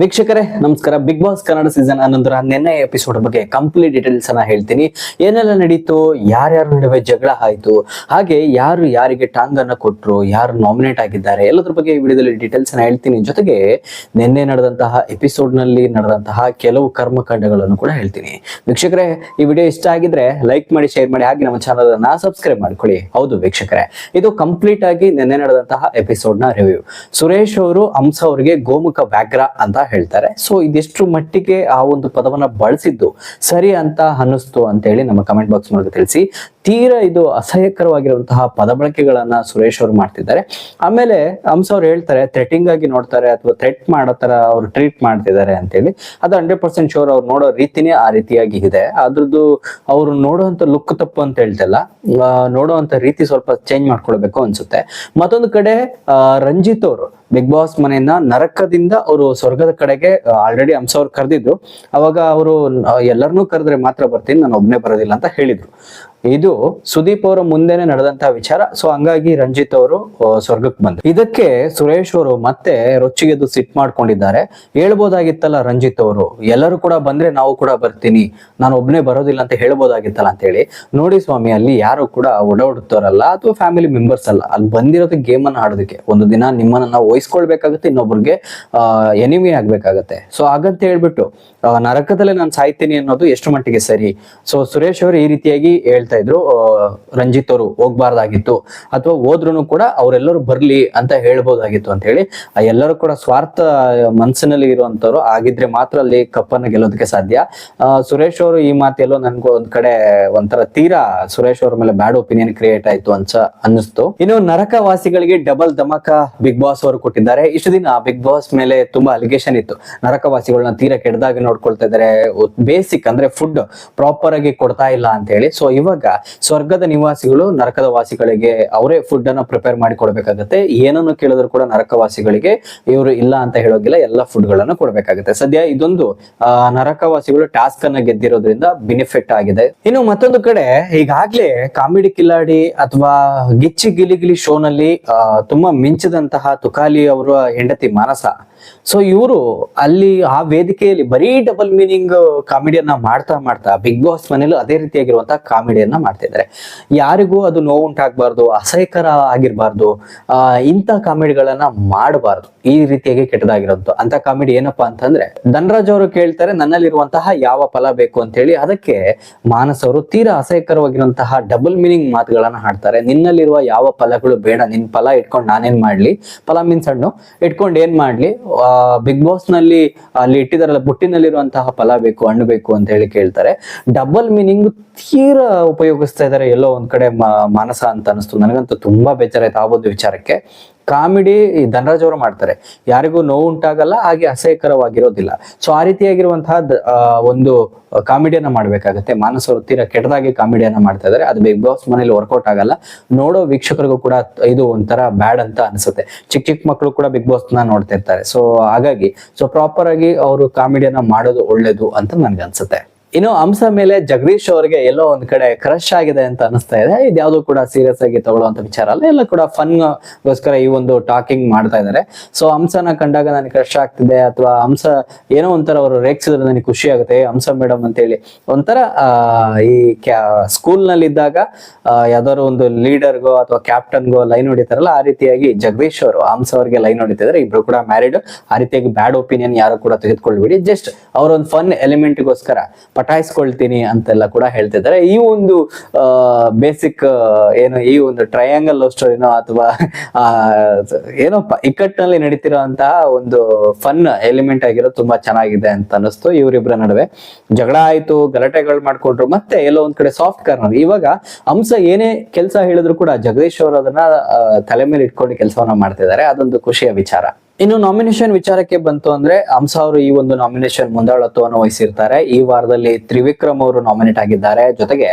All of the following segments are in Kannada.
ವೀಕ್ಷಕರೇ, ನಮಸ್ಕಾರ. ಬಿಗ್ ಬಾಸ್ ಕನ್ನಡ ಸೀಸನ್ ಹನ್ನೊಂದರ ನಿನ್ನೆ ಎಪಿಸೋಡ್ ಬಗ್ಗೆ ಕಂಪ್ಲೀಟ್ ಡೀಟೇಲ್ಸ್ ಅನ್ನ ಹೇಳ್ತೀನಿ. ಏನೆಲ್ಲ ನಡೀತು, ಯಾರ್ಯಾರ ನಡುವೆ ಜಗಳ ಆಯ್ತು, ಹಾಗೆ ಯಾರು ಯಾರಿಗೆ ಟಾಂಗ್ ಅನ್ನ ಕೊಟ್ರು, ಯಾರು ನಾಮಿನೇಟ್ ಆಗಿದ್ದಾರೆ, ಎಲ್ಲದ್ರ ಬಗ್ಗೆ ಈ ವಿಡಿಯೋದಲ್ಲಿ ಡೀಟೇಲ್ಸ್ ಅನ್ನ ಹೇಳ್ತೀನಿ. ಜೊತೆಗೆ ನಿನ್ನೆ ನಡೆದಂತಹ ಎಪಿಸೋಡ್ನಲ್ಲಿ ನಡೆದಂತಹ ಕೆಲವು ಕರ್ಮಕಾಂಡಗಳನ್ನು ಕೂಡ ಹೇಳ್ತೀನಿ. ವೀಕ್ಷಕರೇ, ಈ ವಿಡಿಯೋ ಇಷ್ಟ ಆಗಿದ್ರೆ ಲೈಕ್ ಮಾಡಿ ಶೇರ್ ಮಾಡಿ, ಹಾಗೆ ನಮ್ಮ ಚಾನಲ್ ಅನ್ನ ಸಬ್ಸ್ಕ್ರೈಬ್ ಮಾಡ್ಕೊಳ್ಳಿ. ಹೌದು ವೀಕ್ಷಕರೇ, ಇದು ಕಂಪ್ಲೀಟ್ ಆಗಿ ನಿನ್ನೆ ನಡೆದಂತಹ ಎಪಿಸೋಡ್ನ ರಿವ್ಯೂ ಸುರೇಶ್ ಅವರು, ಹಂಸ ಅವರಿಗೆ ಗೋಮುಖ ವ್ಯಾಘ್ರ ಅಂತ ಹೇಳ್ತಾರೆ. ಸೊ ಇದೆಷ್ಟು ಮಟ್ಟಿಗೆ ಆ ಒಂದು ಪದವನ್ನ ಬಳಸಿದ್ದು ಸರಿ ಅಂತ ಅನ್ನಿಸ್ತು ಅಂತ ಹೇಳಿ ನಮ್ಮ ಕಮೆಂಟ್ ಬಾಕ್ಸ್ ಮೂಲಕ ತಿಳಿಸಿ. ತೀರಾ ಇದು ಅಸಹ್ಯಕರವಾಗಿರುವಂತಹ ಪದ ಬಳಕೆಗಳನ್ನ ಸುರೇಶ್ ಅವರು ಮಾಡ್ತಿದ್ದಾರೆ. ಆಮೇಲೆ ಹಂಸ ಅವ್ರು ಹೇಳ್ತಾರೆ ಥ್ರೆಟಿಂಗ್ ಆಗಿ ನೋಡ್ತಾರೆ ಅಥವಾ ಥ್ರೆಟ್ ಮಾಡೋ ತರ ಅವ್ರು ಟ್ರೀಟ್ ಮಾಡ್ತಿದ್ದಾರೆ ಅಂತೇಳಿ. ಅದು ಹಂಡ್ರೆಡ್ ಪರ್ಸೆಂಟ್ ಶೋರ್ ಅವ್ರು ನೋಡೋ ರೀತಿನೇ ಆ ರೀತಿಯಾಗಿ ಇದೆ. ಅದ್ರದ್ದು ಅವ್ರು ನೋಡುವಂತ ಲುಕ್ ತಪ್ಪು ಅಂತ ಹೇಳ್ತಿಲ್ಲ ನೋಡುವಂತ ರೀತಿ ಸ್ವಲ್ಪ ಚೇಂಜ್ ಮಾಡ್ಕೊಳ್ಬೇಕು ಅನ್ಸುತ್ತೆ. ಮತ್ತೊಂದು ಕಡೆ ರಂಜಿತ್ ಅವರು ಬಿಗ್ ಬಾಸ್ ಮನೆಯನ್ನ ನರಕದಿಂದ ಅವರು ಸ್ವರ್ಗದ ಕಡೆಗೆ ಆಲ್ರೆಡಿ ಹಂಸ ಅವ್ರು ಕರೆದಿದ್ರು. ಅವಾಗ ಅವರು ಎಲ್ಲರನ್ನೂ ಕರೆದ್ರೆ ಮಾತ್ರ ಬರ್ತೀನಿ, ನಾನು ಒಬ್ಬನೇ ಬರೋದಿಲ್ಲ ಅಂತ ಹೇಳಿದ್ರು. ಇದು ಸುದೀಪ್ ಅವರ ಮುಂದೆನೆ ನಡೆದಂತಹ ವಿಚಾರ. ಸೊ ಹಂಗಾಗಿ ರಂಜಿತ್ ಅವರು ಸ್ವರ್ಗಕ್ಕೆ ಬಂದ್ರು. ಇದಕ್ಕೆ ಸುರೇಶ್ ಅವರು ಮತ್ತೆ ರೊಚ್ಚಿಗೆದ್ದು ಸಿಟ್ ಮಾಡ್ಕೊಂಡಿದ್ದಾರೆ. ಹೇಳ್ಬೋದಾಗಿತ್ತಲ್ಲ ರಂಜಿತ್ ಅವರು? ಎಲ್ಲರೂ ಕೂಡ ಬಂದ್ರೆ ನಾವು ಕೂಡ ಬರ್ತೀನಿ. ನಾನು ಒಬ್ನೇ ಬರೋದಿಲ್ಲ ಅಂತ ಹೇಳ್ಬೋದಾಗಿತ್ತಲ್ಲ ಅಂತ ಹೇಳಿ ನೋಡಿ ಸ್ವಾಮಿ, ಅಲ್ಲಿ ಯಾರು ಕೂಡ ಓಡಾಡುತ್ತಾರಲ್ಲ, ಅಥವಾ ಫ್ಯಾಮಿಲಿ ಮೆಂಬರ್ಸ್ ಅಲ್ಲ, ಅಲ್ಲಿ ಬಂದಿರೋದು ಗೇಮ್ ಅನ್ನ ಆಡೋದಕ್ಕೆ. ಒಂದು ದಿನ ನಿಮ್ಮನ್ನ ನಾವು ವಹಿಸ್ಕೊಳ್ಬೇಕಾಗತ್ತೆ ಇನ್ನೊಬ್ರಿಗೆ ಎನಿಮಿ ಆಗ್ಬೇಕಾಗತ್ತೆ. ಸೊ ಹಾಗಂತ ಹೇಳ್ಬಿಟ್ಟು ನರಕದಲ್ಲೇ ನಾನು ಸಾಯ್ತೀನಿ ಅನ್ನೋದು ಎಷ್ಟು ಮಟ್ಟಿಗೆ ಸರಿ? ಸೊ ಸುರೇಶ್ ಅವರು ಈ ರೀತಿಯಾಗಿ ಹೇಳ್ತಾ ಇದ್ರು ರಂಜಿತ್ ಅವರು ಹೋಗ್ಬಾರ್ದಾಗಿತ್ತು, ಅಥವಾ ಹೋದ್ರು ಕೂಡ ಅವರೆಲ್ಲರೂ ಬರ್ಲಿ ಅಂತ ಹೇಳ್ಬೋದಾಗಿತ್ತು ಅಂತ ಹೇಳಿ ಎಲ್ಲರೂ ಕೂಡ ಸ್ವಾರ್ಥ ಮನಸ್ಸಿನಲ್ಲಿ ಇರುವಂತವ್ರು ಆಗಿದ್ರೆ ಮಾತ್ರ ಅಲ್ಲಿ ಕಪ್ಪನ್ನ ಗೆಲ್ಲೋದಕ್ಕೆ ಸಾಧ್ಯ. ಸುರೇಶ್ ಅವರು ಈ ಮಾತೆಲ್ಲೋ ನನ್ಗೂ ಒಂದ್ ಕಡೆ ಒಂಥರ ತೀರಾ ಸುರೇಶ್ ಅವ್ರ ಮೇಲೆ ಬ್ಯಾಡ್ ಒಪಿನಿಯನ್ ಕ್ರಿಯೇಟ್ ಆಯ್ತು ಅಂತ ಅನ್ನಿಸ್ತು. ಇನ್ನು ನರಕ ವಾಸಿಗಳಿಗೆ ಡಬಲ್ ಧಮಕ, ಬಿಗ್ ಬಾಸ್ ಅವರು ಕೊಟ್ಟಿದ್ದಾರೆ. ಇಷ್ಟು ದಿನ ಬಿಗ್ ಬಾಸ್ ಮೇಲೆ ತುಂಬಾ ಅಲಿಗೇಷನ್ ಇತ್ತು. ನರಕವಾಸಿಗಳನ್ನ ತೀರಾ ಕೆಡ್ದಾಗ ನೋಡ್ಕೊಳ್ತಾ ಇದ್ದಾರೆ. ಬೇಸಿಕ್ ಅಂದ್ರೆ ಫುಡ್ ಪ್ರಾಪರ್ ಆಗಿ ಕೊಡ್ತಾ ಇಲ್ಲ ಅಂತ ಹೇಳಿ. ಸೊ ಇವಾಗ ಸ್ವರ್ಗದ ನಿವಾಸಿಗಳು ನರಕದ ವಾಸಿಗಳಿಗೆ ಅವರೇ ಫುಡ್ ಅನ್ನ ಪ್ರಿಪೇರ್ ಮಾಡಿ ಕೊಡ್ಬೇಕಾಗತ್ತೆ. ಏನನ್ನು ಕೇಳಿದ್ರು ಕೂಡ ನರಕವಾಸಿಗಳಿಗೆ ಇವರು ಇಲ್ಲ ಅಂತ ಹೇಳೋಗಿಲ್ಲ ಎಲ್ಲ ಫುಡ್ ಗಳನ್ನ ಕೊಡ್ಬೇಕಾಗತ್ತೆ. ಸದ್ಯ ಇದೊಂದು ನರಕವಾಸಿಗಳು ಟಾಸ್ಕ್ ಅನ್ನ ಗೆದ್ದಿರೋದ್ರಿಂದ ಬೆನಿಫಿಟ್ ಆಗಿದೆ. ಇನ್ನು ಮತ್ತೊಂದು ಕಡೆ ಈಗಾಗ್ಲೇ ಕಾಮಿಡಿ ಕಿಲಾಡಿ ಅಥವಾ ಗಿಚ್ಚಿ ಗಿಲಿ ಗಿಲಿ ಶೋ ನಲ್ಲಿ ಆ, ತುಂಬಾ ಮಿಂಚಿದಂತಹ ತುಕಾಲಿ ಅವರ ಹೆಂಡತಿ ಮಾನಸ. ಸೊ ಇವರು ಅಲ್ಲಿ ಆ ವೇದಿಕೆಯಲ್ಲಿ ಬರೀ ಡಬಲ್ ಮೀನಿಂಗ್ ಕಾಮಿಡಿಯನ್ನ ಮಾಡ್ತಾ ಮಾಡ್ತಾ ಬಿಗ್ ಬಾಸ್ ಮನೇಲೂ ಅದೇ ರೀತಿಯಾಗಿರುವಂತಹ ಕಾಮಿಡಿಯನ್ನ ಮಾಡ್ತಾ ಇದ್ದಾರೆ. ಯಾರಿಗೂ ಅದು ನೋವುಂಟಾಗಬಾರ್ದು ಅಸಹ್ಯಕರ ಆಗಿರಬಾರ್ದು ಇಂಥ ಕಾಮಿಡಿಗಳನ್ನ ಮಾಡಬಾರ್ದು. ಈ ರೀತಿಯಾಗಿ ಕೆಟ್ಟದಾಗಿರೋದು. ಅಂತ ಕಾಮಿಡಿ ಏನಪ್ಪಾ ಅಂತಂದ್ರೆ ಧನರಾಜ್ ಅವರು ಕೇಳ್ತಾರೆ ನನ್ನಲ್ಲಿರುವಂತಹ ಯಾವ ಫಲ ಬೇಕು ಅಂತ ಹೇಳಿ ಅದಕ್ಕೆ ಮಾನಸ್ ಅವರು ತೀರಾ ಅಸಹ್ಯಕರವಾಗಿರುವಂತಹ ಡಬಲ್ ಮೀನಿಂಗ್ ಮಾತುಗಳನ್ನ ಹಾಡ್ತಾರೆ. ನಿನ್ನಲ್ಲಿರುವ ಯಾವ ಫಲಗಳು ಬೇಡ, ನಿನ್ ಫಲ ಇಟ್ಕೊಂಡು ನಾನೇನ್ ಮಾಡ್ಲಿ? ಫಲ ಮೀನ್ಸ್ ಹಣ್ಣು. ಇಟ್ಕೊಂಡು ಏನ್ ಮಾಡ್ಲಿ? ಬಿಗ್ ಬಾಸ್ನಲ್ಲಿ ಅಲ್ಲಿ ಇಟ್ಟಿದಾರಲ್ಲ, ಬುಟ್ಟಿನಲ್ಲಿರುವಂತಹ ಫಲ ಬೇಕು, ಹಣ್ಣು ಬೇಕು ಅಂತ ಹೇಳಿ ಕೇಳ್ತಾರೆ. ಡಬಲ್ ಮೀನಿಂಗ್ ತೀರಾ ಉಪಯೋಗಿಸ್ತಾ ಇದ್ದಾರೆ ಎಲ್ಲೋ ಒಂದ್ ಕಡೆ ಮಾನಸ ಅಂತ ಅನಿಸ್ತು ನನಗಂತೂ ತುಂಬಾ ಬೇಜಾರಾಯ್ತು ಒಂದು ವಿಚಾರಕ್ಕೆ. ಕಾಮಿಡಿ ಧನರಾಜ್ ಅವರು ಮಾಡ್ತಾರೆ. ಯಾರಿಗೂ ನೋವು ಉಂಟಾಗಲ್ಲ, ಹಾಗೆ ಅಸಹ್ಯಕರವಾಗಿರೋದಿಲ್ಲ. ಸೊ ಆ ರೀತಿಯಾಗಿರುವಂತಹ ಒಂದು ಕಾಮಿಡಿಯನ್ನ ಮಾಡ್ಬೇಕಾಗತ್ತೆ. ಮಾನಸ ತೀರಾ ಕೆಟ್ಟದಾಗಿ ಕಾಮಿಡಿಯನ್ನ ಮಾಡ್ತಾ ಇದ್ದಾರೆ. ಅದು ಬಿಗ್ ಬಾಸ್ ಮನೇಲಿ ವರ್ಕೌಟ್ ಆಗಲ್ಲ. ನೋಡೋ ವೀಕ್ಷಕರಿಗೂ ಕೂಡ ಇದು ಒಂಥರ ಬ್ಯಾಡ್ ಅಂತ ಅನ್ಸುತ್ತೆ. ಚಿಕ್ಕ ಚಿಕ್ಕ ಮಕ್ಕಳು ಕೂಡ ಬಿಗ್ ಬಾಸ್ನ ನೋಡ್ತಿರ್ತಾರೆ ಸೊ ಹಾಗಾಗಿ ಸೊ ಪ್ರಾಪರ್ ಆಗಿ ಅವರು ಕಾಮಿಡಿಯನ್ನ ಮಾಡೋದು ಒಳ್ಳೇದು ಅಂತ ನನ್ಗೆ ಅನ್ಸುತ್ತೆ. ಇನ್ನು ಅಂಶ ಮೇಲೆ ಜಗದೀಶ್ ಅವರಿಗೆ ಎಲ್ಲೋ ಒಂದ್ ಕಡೆ ಕ್ರಶ್ ಆಗಿದೆ ಅಂತ ಅನಿಸ್ತಾ ಇದೆ. ಇದ್ಯಾವುದು ಕೂಡ ಸೀರಿಯಸ್ ಆಗಿ ತಗೊಳ್ಳುವಂತ ವಿಚಾರ ಅಲ್ಲ. ಎಲ್ಲ ಕೂಡ ಫನ್ ಗೋಸ್ಕರ ಈ ಒಂದು ಟಾಕಿಂಗ್ ಮಾಡ್ತಾ ಇದ್ದಾರೆ ಸೊ ಹಂಸನ ಕಂಡಾಗ ನನಗೆ ಕ್ರಶ್ ಆಗ್ತಿದೆ ಅಥವಾ ಹಂಸ ಏನೋ ಒಂಥರ ಅವರು ರೇಖಿಸಿದ್ರೆ ನನಗೆ ಖುಷಿ ಆಗುತ್ತೆ. ಅಂಶ ಮೇಡಮ್ ಅಂತ ಹೇಳಿ ಒಂಥರ ಈ ಸ್ಕೂಲ್ನಲ್ಲಿ ಇದ್ದಾಗ ಯಾವ್ದಾದ್ರು ಒಂದು ಲೀಡರ್ಗೋ ಅಥವಾ ಕ್ಯಾಪ್ಟನ್ಗೋ ಲೈನ್ ಹೊಡಿತಾರಲ್ಲ, ಆ ರೀತಿಯಾಗಿ ಜಗದೀಶ್ ಅವರು ಹಂಸ ಅವರಿಗೆ ಲೈನ್ ಹೊಡಿತಿದ್ರೆ. ಇಬ್ರು ಕೂಡ ಮ್ಯಾರಿಡ್ ಆ ರೀತಿಯಾಗಿ ಬ್ಯಾಡ್ ಒಪಿನಿಯನ್ ಯಾರು ಕೂಡ ತೆಗೆದುಕೊಳ್ಬೇಡಿ ಜಸ್ಟ್ ಅವ್ರ ಒಂದು ಫನ್ ಎಲಿಮೆಂಟ್ಗೋಸ್ಕರ ಪಟಾಯಿಸ್ಕೊಳ್ತೀನಿ ಅಂತೆಲ್ಲ ಕೂಡ ಹೇಳ್ತಿದ್ದಾರೆ. ಈ ಒಂದು ಬೇಸಿಕ್ ಏನು ಈ ಒಂದು ಟ್ರಯಾಂಗಲ್ ಲವ್ ಸ್ಟೋರಿನೋ ಅಥವಾ ಏನೋ ಇಕ್ಕಟ್ಟಿನಲ್ಲಿ ನಡೀತಿರೋಂತಹ ಒಂದು ಫನ್ ಎಲಿಮೆಂಟ್ ಆಗಿರೋ ತುಂಬಾ ಚೆನ್ನಾಗಿದೆ ಅಂತ ಅನ್ನಿಸ್ತು ಇವರಿಬ್ಬರ ನಡುವೆ. ಜಗಳ ಆಯ್ತು, ಗಲಾಟೆಗಳು ಮಾಡ್ಕೊಂಡ್ರು, ಮತ್ತೆ ಎಲ್ಲೋ ಒಂದ್ ಕಡೆ ಸಾಫ್ಟ್ ಕಾರ್ನರ್ ಇವಾಗ ಅಂಶ ಏನೇ ಕೆಲಸ ಹೇಳಿದ್ರು ಕೂಡ ಜಗದೀಶ್ ಅವರು ಅದನ್ನ ತಲೆ ಮೇಲೆ ಇಟ್ಕೊಂಡು ಕೆಲಸವನ್ನ ಮಾಡ್ತಿದ್ದಾರೆ. ಅದೊಂದು ಖುಷಿಯ ವಿಚಾರ. ಇನ್ನು ನಾಮಿನೇಷನ್ ವಿಚಾರಕ್ಕೆ ಬಂತು ಅಂದ್ರೆ ಹಂಸ ಅವರು ಈ ಒಂದು ನಾಮಿನೇಷನ್ ಮುಂದಾಳತ್ವವನ್ನು ವಹಿಸಿರ್ತಾರೆ. ಈ ವಾರದಲ್ಲಿ ತ್ರಿವಿಕ್ರಮ್ ಅವರು ನಾಮಿನೇಟ್ ಆಗಿದ್ದಾರೆ. ಜೊತೆಗೆ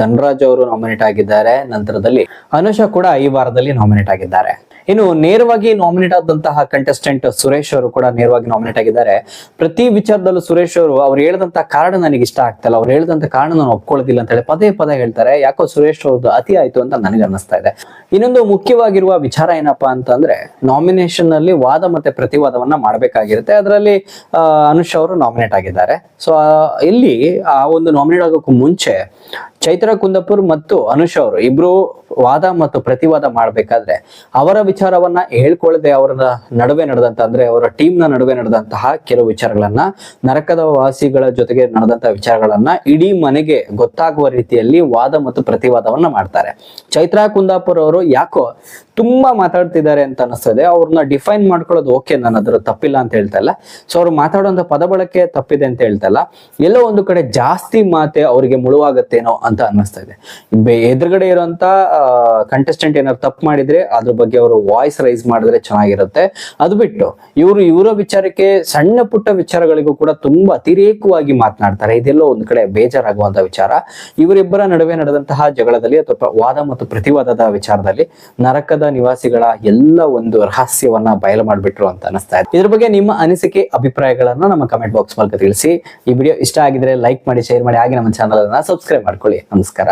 ಧನರಾಜ್ ಅವರು ನಾಮಿನೇಟ್ ಆಗಿದ್ದಾರೆ. ನಂತರದಲ್ಲಿ ಅನುಷಾ ಕೂಡ ಈ ವಾರದಲ್ಲಿ ನಾಮಿನೇಟ್ ಆಗಿದ್ದಾರೆ. ಇನ್ನು ನೇರವಾಗಿ ನಾಮಿನೇಟ್ ಆದಂತಹ ಕಂಟೆಸ್ಟೆಂಟ್ ಸುರೇಶ್ ಅವರು ಕೂಡ ನೇರವಾಗಿ ನಾಮಿನೇಟ್ ಆಗಿದ್ದಾರೆ. ಪ್ರತಿ ವಿಚಾರದಲ್ಲೂ ಸುರೇಶ್ ಅವರು ಅವ್ರು ಹೇಳಿದಂತ ಕಾರಣ ನನಗೆ ಇಷ್ಟ ಆಗ್ತಲ್ಲ. ಅವ್ರು ಹೇಳಿದಂತ ಕಾರಣ ನಾನು ಒಪ್ಕೊಳ್ಳೋದಿಲ್ಲ ಅಂತ ಹೇಳಿ ಪದೇ ಪದೇ ಹೇಳ್ತಾರೆ. ಯಾಕೋ ಸುರೇಶ್ ಅವ್ರದ್ದು ಅತಿ ಆಯ್ತು ಅಂತ ನನಗೆ ಅನ್ನಿಸ್ತಾ ಇದೆ. ಇನ್ನೊಂದು ಮುಖ್ಯವಾಗಿರುವ ವಿಚಾರ ಏನಪ್ಪಾ ಅಂತಂದ್ರೆ ನಾಮಿನೇಷನ್ನಲ್ಲಿ ವಾದ ಮತ್ತೆ ಪ್ರತಿವಾದವನ್ನ ಮಾಡಬೇಕಾಗಿರುತ್ತೆ. ಅದರಲ್ಲಿ ಅನುಷ್ ಅವರು ನಾಮಿನೇಟ್ ಆಗಿದ್ದಾರೆ. ಸೊ ಇಲ್ಲಿ ಆ ಒಂದು ನಾಮಿನೇಟ್ ಆಗೋಕ್ಕೂ ಮುಂಚೆ ಚೈತ್ರ ಕುಂದಪುರ್ ಮತ್ತು ಅನುಷ್ ಅವರು ಇಬ್ರು ವಾದ ಮತ್ತು ಪ್ರತಿವಾದ ಮಾಡಬೇಕಾದ್ರೆ ಅವರ ವಿಚಾರವನ್ನ ಹೇಳ್ಕೊಳ್ಳದೆ ಅವರ ನಡುವೆ ನಡೆದಂತ, ಅಂದ್ರೆ ಅವರ ಟೀಮ್ನ ನಡುವೆ ನಡೆದಂತಹ ಕೆಲವು ವಿಚಾರಗಳನ್ನ ನರಕದ ವಾಸಿಗಳ ಜೊತೆಗೆ ನಡೆದಂತಹ ವಿಚಾರಗಳನ್ನ ಇಡೀ ಮನೆಗೆ ಗೊತ್ತಾಗುವ ರೀತಿಯಲ್ಲಿ ವಾದ ಮತ್ತು ಪ್ರತಿವಾದವನ್ನ ಮಾಡ್ತಾರೆ. ಚೈತ್ರಾ ಕುಂದಾಪುರ್ ಅವರು ಯಾಕೋ ತುಂಬಾ ಮಾತಾಡ್ತಿದ್ದಾರೆ ಅಂತ ಅನಿಸ್ತದೆ. ಅವ್ರನ್ನ ಡಿಫೈನ್ ಮಾಡ್ಕೊಳ್ಳೋದು ಓಕೆ ನಾನು ಅದ್ರ ತಪ್ಪಿಲ್ಲ ಅಂತ ಹೇಳ್ತಾ ಇಲ್ಲ. ಸೊ ಅವ್ರು ಮಾತಾಡುವಂತ ಪದ ಬಳಕೆ ತಪ್ಪಿದೆ ಅಂತ ಹೇಳ್ತಾ ಇಲ್ಲ. ಎಲ್ಲೋ ಒಂದು ಕಡೆ ಜಾಸ್ತಿ ಮಾತೆ ಅವರಿಗೆ ಮುಳುವಾಗತ್ತೇನೋ ಅಂತ ಅನ್ನಿಸ್ತಾ ಇದೆ ಎದುರುಗಡೆ ಇರುವಂತ ಕಂಟೆಸ್ಟೆಂಟ್ ಏನಾದ್ರು ತಪ್ಪು ಮಾಡಿದ್ರೆ ಅದ್ರ ಬಗ್ಗೆ ಅವರು ವಾಯ್ಸ್ ರೈಸ್ ಮಾಡಿದ್ರೆ ಚೆನ್ನಾಗಿರುತ್ತೆ. ಅದು ಬಿಟ್ಟು, ಇವರು ಇವರ ವಿಚಾರಕ್ಕೆ, ಸಣ್ಣ ಪುಟ್ಟ ವಿಚಾರಗಳಿಗೂ ಕೂಡ ತುಂಬಾ ಅತಿರೇಕವಾಗಿ ಮಾತನಾಡ್ತಾರೆ. ಇದೆಲ್ಲೋ ಒಂದು ಕಡೆ ಬೇಜಾರಾಗುವಂತ ವಿಚಾರ. ಇವರಿಬ್ಬರ ನಡುವೆ ನಡೆದಂತಹ ಜಗಳದಲ್ಲಿ ಅಥವಾ ವಾದ ಮತ್ತು ಪ್ರತಿವಾದದ ವಿಚಾರದಲ್ಲಿ ನರಕದ ನಿವಾಸಿಗಳ ಎಲ್ಲ ಒಂದು ರಹಸ್ಯವನ್ನ ಬಯಲು ಮಾಡಿಬಿಟ್ರು ಅಂತ ಅನಿಸ್ತಾ ಇದೆ. ಇದ್ರ ಬಗ್ಗೆ ನಿಮ್ಮ ಅನಿಸಿಕೆ, ಅಭಿಪ್ರಾಯಗಳನ್ನ ನಮ್ಮ ಕಮೆಂಟ್ ಬಾಕ್ಸ್ ಮೂಲಕ ತಿಳಿಸಿ. ಈ ವಿಡಿಯೋ ಇಷ್ಟ ಆಗಿದ್ರೆ ಲೈಕ್ ಮಾಡಿ ಶೇರ್ ಮಾಡಿ. ಹಾಗೆ ನಮ್ಮ ಚಾನಲ್ ಅನ್ನ ಸಬ್ಸ್ಕ್ರೈಬ್ ಮಾಡ್ಕೊಳ್ಳಿ. ನಮಸ್ಕಾರ.